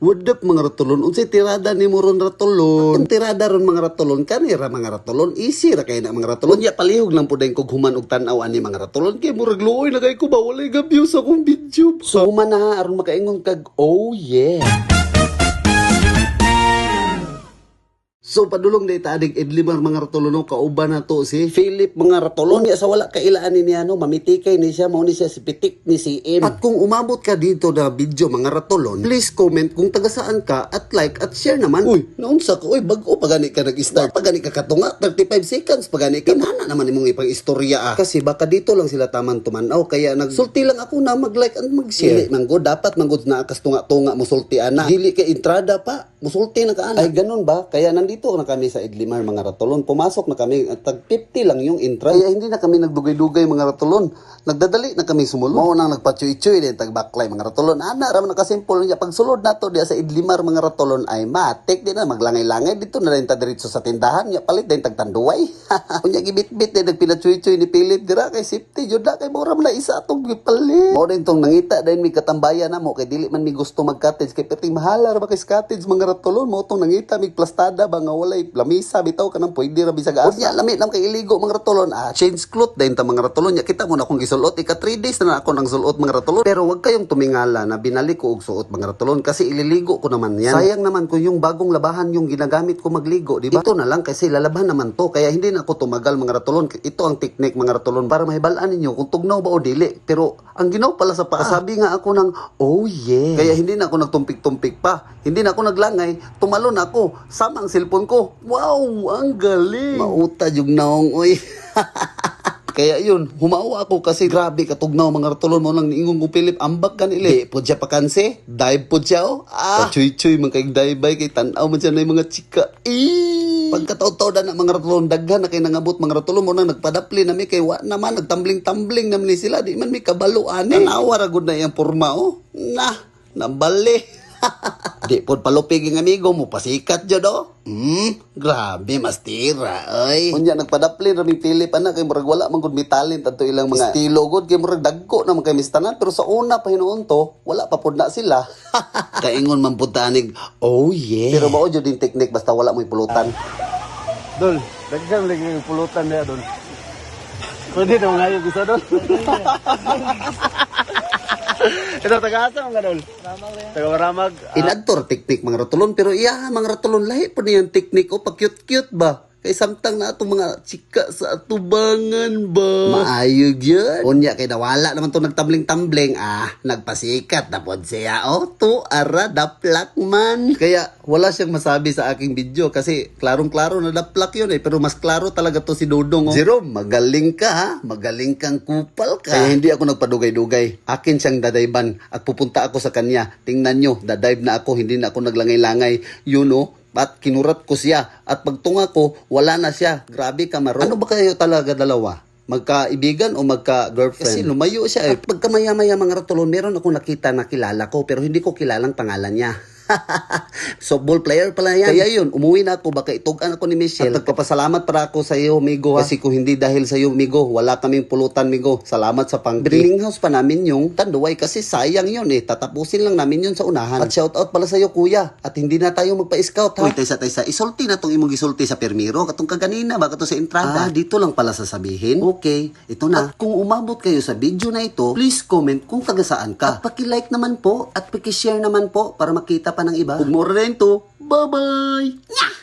What up mga ratulon? Unsay tirada ni mo ron ratulon? Ang tirada ron mga ratulon kanira mga ratulon easy ra kay na mga ratulon. Ya palihog lang pud kog human og tan-aw ani mga ratulon kay murag luoy na kay ko ba walay gabyo sa akong video. So human na aron makaingon kag oh yeah. So padulong day tadig idlimar mga ratulon no kauban na to si Philip mga ratulon niya sa wala kailaan ni niya no mamitikay ni siya mao ni siya si pitik ni si M. At kung umabot ka dito na video mga ratulon, please comment kung taga saan ka at like at share naman. Uy, naunsa ka uy bag-o pagani ka nag-start. Pagani ka katunga 35 seconds pagani ka nana naman imong ipang istorya ah. Kasi baka dito lang sila taman tumanaw kaya nagsulti lang ako na mag-like and mag-share. Dili manggo dapat manggod na akas tunga-tunga musulti ana. Dili kay entrada pa musulti na ka ana. Ay ganun ba? Kaya nandito na kami sa Idlimar mga ratulon. Pumasok na kami at tag 50 lang yung entrance. Kaya hindi na kami nagdugay-dugay mga ratulon. Nagdadali na kami sumulod. Mao nang nagpachuy-chuy din tag baklay mga ratulon. Ana ra man nakasimple niya pag sulod nato diya sa Idlimar mga ratulon ay matik din na maglangay-langay dito na rin ta diretso sa tindahan niya palit din tag tanduway. Unya gibit-bit din nagpinachuy-chuy ni Philip dira kay safety jud na kay mura na isa atong gipalit. Mao din tong nangita din mi katambayan na mo kay dili man mi gusto mag-cottage kay perting mahala ra ba kay cottage mga ratulon mo tong nangita mig plastada ba nga walay lamisa bitaw kanang pwede ra bisag asa. Unya lami nam kay iligo mga ratulon ah change cloth din ta mga ratulon nya kita mo na akong gisulot ika 3 days na, ako nang sulot mga ratulon pero wag kayong tumingala na binalik ko og suot mga ratulon kasi ililigo ko naman yan. Sayang naman kung yung bagong labahan yung ginagamit ko magligo, di ba? Ito na lang kasi lalaban naman to kaya hindi na ako tumagal mga ratulon. Ito ang technique mga ratulon para mahibalaan ninyo kung tugnaw ba o dili. Pero ang ginaw pala sa paa, sabi nga ako ng oh yeah. Kaya hindi na ako nagtumpik-tumpik pa. Hindi na ako naglangay, tumalon ako. Sama ang cellphone ko. Wow, ang galing. Mauta yung naong oy. Kaya yun, humawa ako kasi grabe katugnaw mga ratulon mo lang niingon ko Philip ambak kanili. Di po siya pakanse, dive po siya oh. Ah, chuy-chuy man kay dive bay kay tanaw man siya na mga chika. Eh, pagkataw-taw na mga ratulon daghan na kay nangabot mga ratulon mo nang nagpadapli na mi kay wa naman nagtambling-tambling naman ni sila di man mi kabalo ani. Tanawa ra gud na iyang porma oh. Na, nambali. Di pod palupig ang amigo mo, pasikat jud oh. Hmm, grabe mas tira oy. Unya nagpadapli ra mi Philip ana kay murag wala man gud mi talent adto ilang mga estilo gud kay murag dagko na man kay mistanan pero sa una pa hinuon to, wala pa pod na sila. Kaingon man pud tanig, oh yeah. Pero mao jud din technique basta wala mo pulutan. Dol, daghan lang yung pulutan niya, Dol. Pwede na mga yung isa, Dol. Ito, taga-asa mga, Dol? Taga-maramag. Inadtor teknik mga ratulon pero iya mga ratulon lahi pa niyang teknik o pa cute cute ba kay samtang na atong mga chika sa atubangan ba? Maayo gyud. Unya kay nawala naman to nagtambling-tambling ah nagpasikat. Na pod siya oh to ara daplak man. Kaya wala siyang masabi sa aking video kasi klarong-klaro na daplak yun eh. Pero mas klaro talaga to si Dodong oh. Zero magaling ka ha? Magaling kang kupal ka. Kaya hindi ako nagpadugay-dugay. Akin siyang dadayban. At pupunta ako sa kanya. Tingnan nyo dadive na ako. Hindi na ako naglangay-langay. Yun oh at kinurat ko siya at pagtunga ko wala na siya grabe ka maro ano ba kayo talaga dalawa magkaibigan o magka-girlfriend? Kasi lumayo siya eh. Pagkamaya-maya mga ratulon, meron ako nakita na kilala ko pero hindi ko kilalang pangalan niya. Softball player pala yan. Kaya yun, umuwi na ako, baka itugan ako ni Michelle. At nagpapasalamat para ako sa iyo, Migo. Ha? Kasi kung hindi dahil sa iyo, Migo, wala kaming pulutan, Migo. Salamat sa pang Drilling house pa namin yung tanduay kasi sayang yun eh. Tatapusin lang namin yun sa unahan. At shout out pala sa iyo, kuya. At hindi na tayo magpa-scout ha. Uy, taysa, taysa. Isulti na tong imong gisulti sa permiro. Katong kaganina, baka to sa entrada. Ah, dito lang pala sasabihin. Okay, ito na. At kung umabot kayo sa video na ito, please comment kung taga saan ka. At paki-like naman po at paki-share naman po para makita pa ng iba. Kung more rin to, bye-bye!